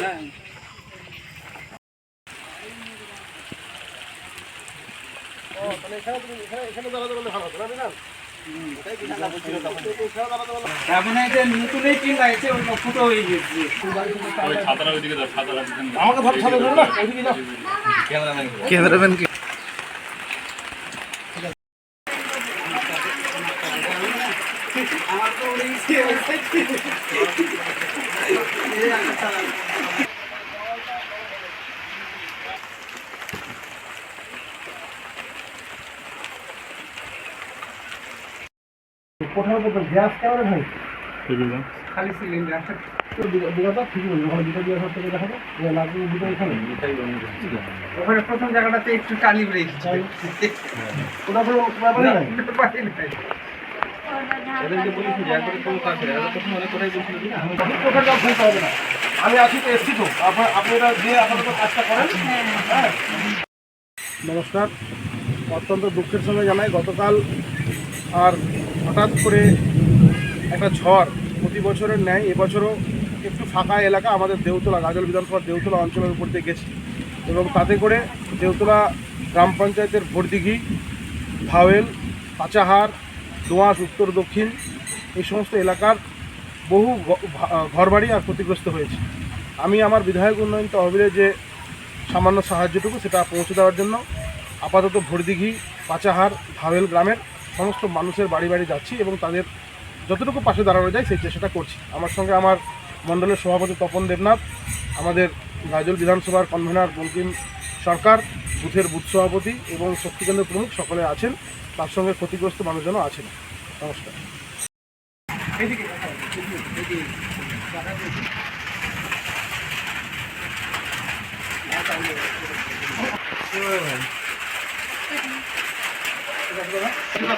হ্যাঁ ও তাহলে এখানে দাঁড়াতে পারলে ভালো হতো না বিধান ক্যামেরাম্যান তো ওই গ্যাস কেমন ভাই খালি সিলিন্ডার তো ওখানে প্রথম জায়গাটাতে একটু টালি ব্রেক। চাই। ওটা কোনো ব্যাপারই নাই কোথাও ফেলতে হবে না আমি আছি তো আপনার হ্যাঁ। নমস্কার। অত্যন্ত দুঃখের সঙ্গে জানাই, গতকাল আর হঠাৎ করে একটা ঝড় প্রতি বছরের ন্যায়, এবছরও একটু ফাঁকা এলাকা আমাদের দেউতলা, গাজল বিধানসভা দেউতলা অঞ্চলের উপর দিয়ে গেছে। এবং তাতে করে দেউতলা গ্রাম পঞ্চায়েতের ভোরদিঘি ভাওয়েল, পাচাহার দোঁয়াশ উত্তর, দক্ষিণ এই সমস্ত এলাকার বহু ঘরবাড়ি আর ক্ষতিগ্রস্ত হয়েছে। আমি আমার বিধায়ক উন্নয়ন তহবিলে যে সামান্য সাহায্যটুকু সেটা পৌঁছে দেওয়ার জন্য আপাতত ভোরদিঘি, পাচাহার ভাওয়েল গ্রামের সমস্ত মানুষের বাড়ি বাড়ি যাচ্ছি এবং তাদের যতটুকু পাশে দাঁড়ানো যায় সেই চেষ্টাটা করছি। আমার সঙ্গে আমার মণ্ডলের সভাপতি তপন দেবনাথ, আমাদের গাজল বিধানসভার কনভেনার বঙ্কিম সরকার, বুথের বুথ সভাপতি এবং শক্তিকেন্দ্র প্রমুখ সকলে আছেন। তার সঙ্গে ক্ষতিগ্রস্ত মানুষজনও আছেন। নমস্কার।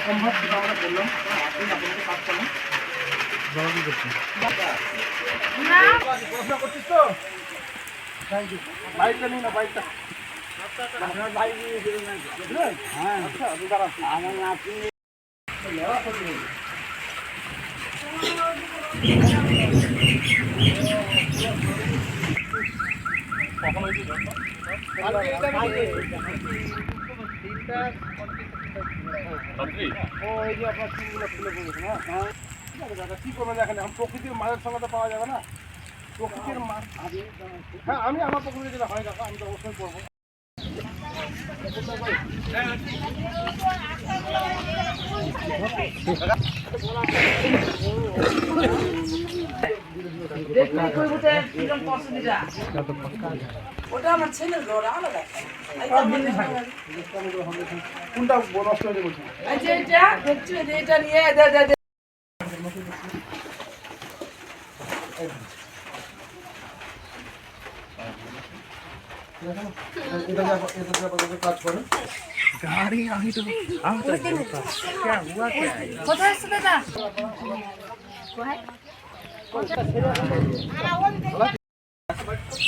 সম্ভব আমরা বললাম আপনি কাজ করেন পড়াশোনা করছিস তো বাইকটা নিন না বাইকটা আমার দাদা কী করবেন দেখেন প্রকৃতির মায়ের সঙ্গে তো পাওয়া যাবে না প্রকৃতির মা হ্যাঁ আমি আমার প্রকৃতি যেটা হয় কাকা আমি তো অবশ্যই করব ওটা আমার ছেলের ঘর আলাদা। কোনটা নষ্ট হয়ে বলছি। যে এটা দেখছ? এটা নিয়ে দে দে দে। এটা যা এটা যা আপাতত কাজ করে কোথায় আছে দাদা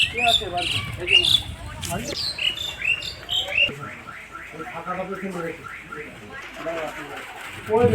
কে আছে বাড়িতে এই যে বাড়ি? ওই ফাঁকা কাপড় কিনে রেখে পড়ে